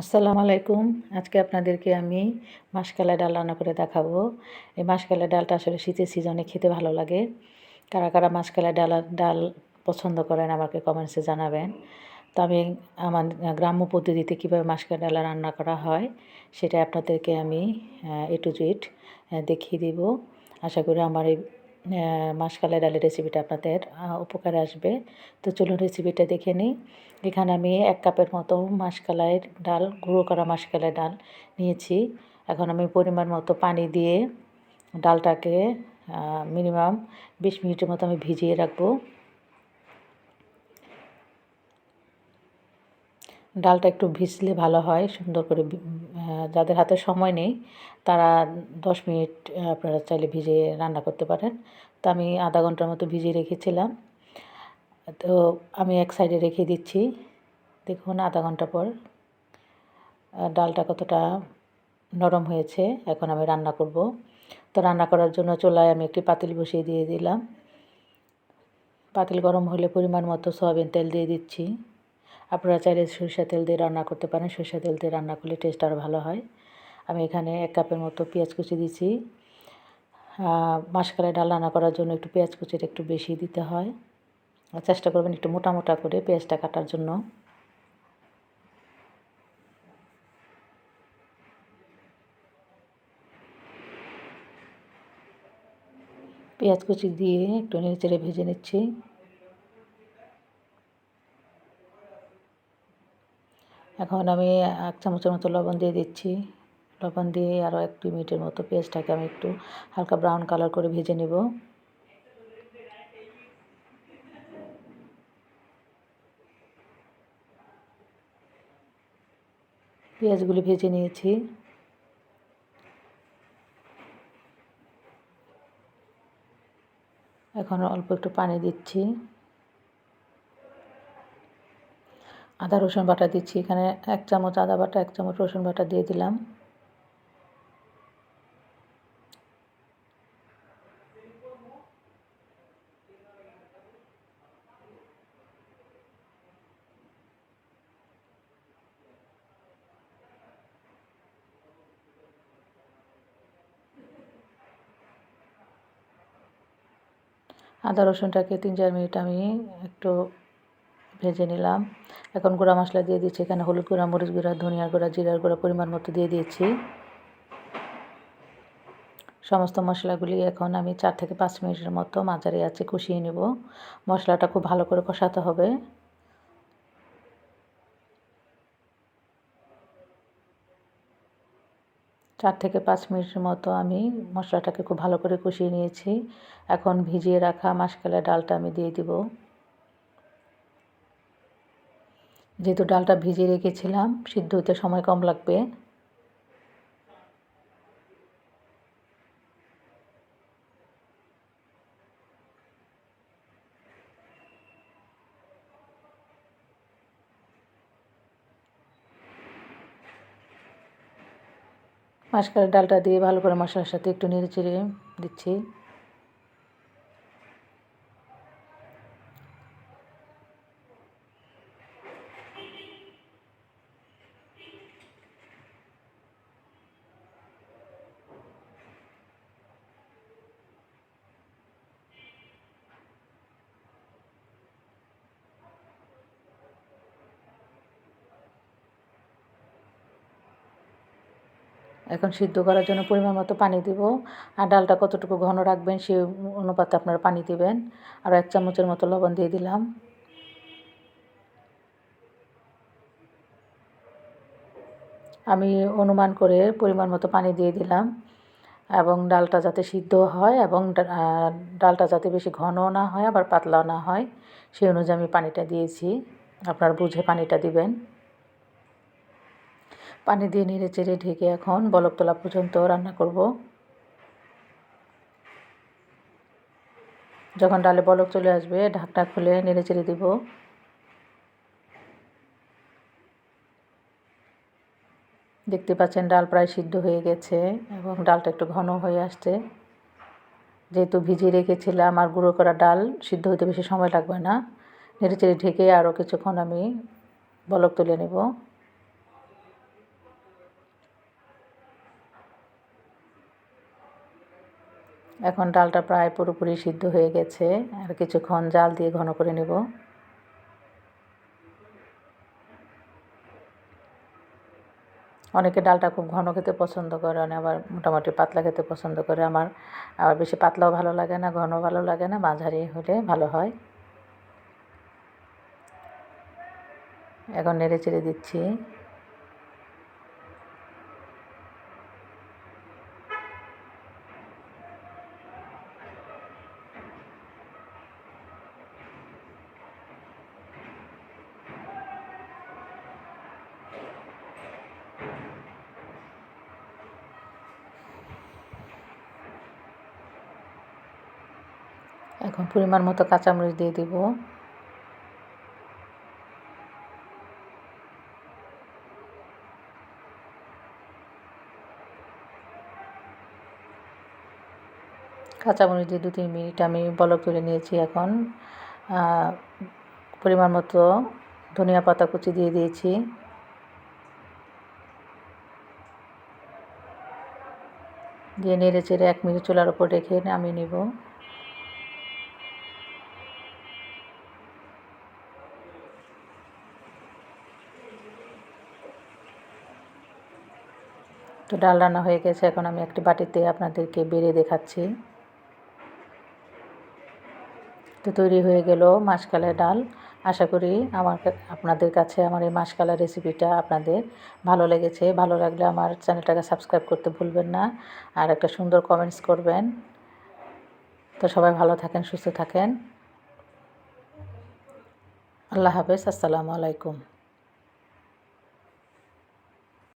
আসসালামু আলাইকুম। আজকে আপনাদেরকে আমি মাসকালাই ডাল রান্না করে দেখাবো। এই মাসকালাই ডালটা আসলে শীতের সিজনে খেতে ভালো লাগে। কারা কারা মাসকালাই ডাল ডাল পছন্দ করেন আমাকে কমেন্টসে জানাবেন। তো আমি আমার গ্রাম্য পদ্ধতিতে কীভাবে মাসকালাই ডাল রান্না করা হয় সেটা আপনাদেরকে আমি এ টু জেড দেখিয়ে দিব। আশা করি আমার এই মাসকালাই ডালের রেসিপিটা আপনাদের উপকারে আসবে। তো চলুন রেসিপিটা দেখে নিই। এখানে আমি এক কাপের মতো মাসকালাইয়ের ডাল, গুঁড়ো করা মাসকালাই ডাল নিয়েছি। এখন আমি পরিমাণ মতো পানি দিয়ে ডালটাকে মিনিমাম বিশ মিনিটের মতো আমি ভিজিয়ে রাখব। ডালটা একটু ভিজলে ভালো হয়, সুন্দর করে যাদের হাতে সময় নেই, তারা দশ মিনিট আপনারা চাইলে ভিজিয়ে রান্না করতে পারেন। তো আমি আধা ঘণ্টার মতো ভিজিয়ে রেখেছিলাম। তো আমি এক সাইডে রেখে দিচ্ছি। দেখুন, আধা ঘণ্টা পর ডালটা কতটা নরম হয়েছে। এখন আমি রান্না করব। তো রান্না করার জন্য চুলায় আমি একটি পাতিল বসিয়ে দিয়ে দিলাম। পাতিল গরম হলে পরিমাণ মতো সয়াবিন তেল দিয়ে দিচ্ছি। আপনারা চাইলে সরিষা তেল দিয়ে রান্না করতে পারেন। সরিষা তেল দিয়ে রান্না করলে টেস্ট আরও ভালো হয়। আমি এখানে এক কাপের মতো পেঁয়াজ কুচি দিচ্ছি মাসকালাই ডাল রান্না করার জন্য একটু পেঁয়াজ কুচিটা একটু বেশি দিতে হয়। চেষ্টা করবেন একটু মোটা মোটা করে পেঁয়াজটা কাটার জন্য। পেঁয়াজ কুচি দিয়ে একটু নেড়ে চেড়ে ভেজে নিচ্ছি। এখন আমি এক চামচের মতো লবণ দিয়ে দিচ্ছি। লবণ দিয়ে আরও এক দুই মিনিটের মতো পেঁয়াজটাকে আমি একটু হালকা ব্রাউন কালার করে ভেজে নেব। পেঁয়াজগুলি ভেজে নিয়েছি। এখন অল্প একটু পানি দিচ্ছি। আদা, রসুন বাটা দিচ্ছি। এখানে এক চামচ আদা বাটা, এক চামচ রসুন বাটা দিয়ে দিলাম। আদা, রসুনটাকে তিন চার মিনিট আমি একটু ভেজে নিলাম। এখন গুঁড়া মশলা দিয়ে দিচ্ছি। এখানে হলুদ গুঁড়া, মরিচ গুঁড়া, ধনিয়ার গুঁড়া, জিরার গুঁড়া পরিমাণ মতো দিয়ে দিয়েছি। সমস্ত মশলাগুলি এখন আমি চার থেকে পাঁচ মিনিটের মতো মাঝারি আছে কষিয়ে নেব। মশলাটা খুব ভালো করে কষাতে হবে। চার থেকে পাঁচ মিনিটের মতো আমি মশলাটাকে খুব ভালো করে কষিয়ে নিয়েছি। এখন ভিজিয়ে রাখা মাসকালের ডালটা আমি দিয়ে দিব। যেহেতু ডালটা ভিজিয়ে রেখেছিলাম, সিদ্ধ হতে সময় কম লাগবে। মাসকালের ডালটা দিয়ে ভালো করে মশলার সাথে একটু নেড়ে চেড়ে দিচ্ছি। এখন সিদ্ধ করার জন্য পরিমাণ মতো পানি দিব। আর ডালটা কতটুকু ঘন রাখবেন সেই অনুপাতে আপনারা পানি দিবেন। আর এক চামচের মতো লবণ দিয়ে দিলাম। আমি অনুমান করে পরিমাণ মতো পানি দিয়ে দিলাম এবং ডালটা যাতে সিদ্ধ হয় এবং ডালটা যাতে বেশি ঘন না হয়, আবার পাতলাও না হয়, সেই অনুযায়ী আমি পানিটা দিয়েছি। আপনারা বুঝে পানিটা দিবেন। পানি দিয়ে নেড়ে চেড়ে ঢেকে এখন বলক তোলা পর্যন্ত রান্না করব। যখন ডালে বলক চলে আসবে, ঢাকটা খুলে নেড়ে চেড়ে দিব। দেখতে পাচ্ছেন ডাল প্রায় সিদ্ধ হয়ে গেছে এবং ডালটা একটু ঘন হয়ে আসছে। যেহেতু ভিজিয়ে রেখেছিলাম আর গুঁড়ো করা ডাল সিদ্ধ হতে বেশি সময় লাগবে না, নেড়ে চেড়ে ঢেকে আরও কিছুক্ষণ আমি বলক তুলে নেব। এখন ডালটা প্রায় পুরোপুরি সিদ্ধ হয়ে গেছে। আর কিছুক্ষণ জাল দিয়ে ঘন করে নেব। অনেকে ডালটা খুব ঘন খেতে পছন্দ করে, অনেক আবার মোটামুটি পাতলা খেতে পছন্দ করে। আমার আবার বেশি পাতলাও ভালো লাগে না ঘন ভালো লাগে না, মাঝারি হলে ভালো হয়। এখন নেড়ে চেড়ে দিচ্ছি। এখন পরিমাণ মতো কাঁচামরিচ দিয়ে দিব। কাঁচামরিচ দিয়ে দু তিন মিনিট আমি বলক তুলে নিয়েছি এখন। পরিমাণ মতো ধনিয়া পাতা কুচি দিয়ে দিয়েছি। দিয়ে নেড়ে চেড়ে এক মিনিট চুলার উপর রেখে নামিয়ে নিব। তো ডাল রান্না হয়ে গেছে, এখন আমি একটি বাটিতে আপনাদেরকে বেড়ে দেখাচ্ছি। তো তৈরি হয়ে গেল মাসকালের ডাল। আশা করি আমার আপনাদের কাছে আমার এই মাসকালের রেসিপিটা আপনাদের ভালো লেগেছে। ভালো লাগলে আমার চ্যানেলটাকে সাবস্ক্রাইব করতে ভুলবেন না। আর একটা সুন্দর কমেন্টস করবেন। তো সবাই ভালো থাকেন, সুস্থ থাকেন। আল্লাহ হাফেজ, আসসালামু আলাইকুম।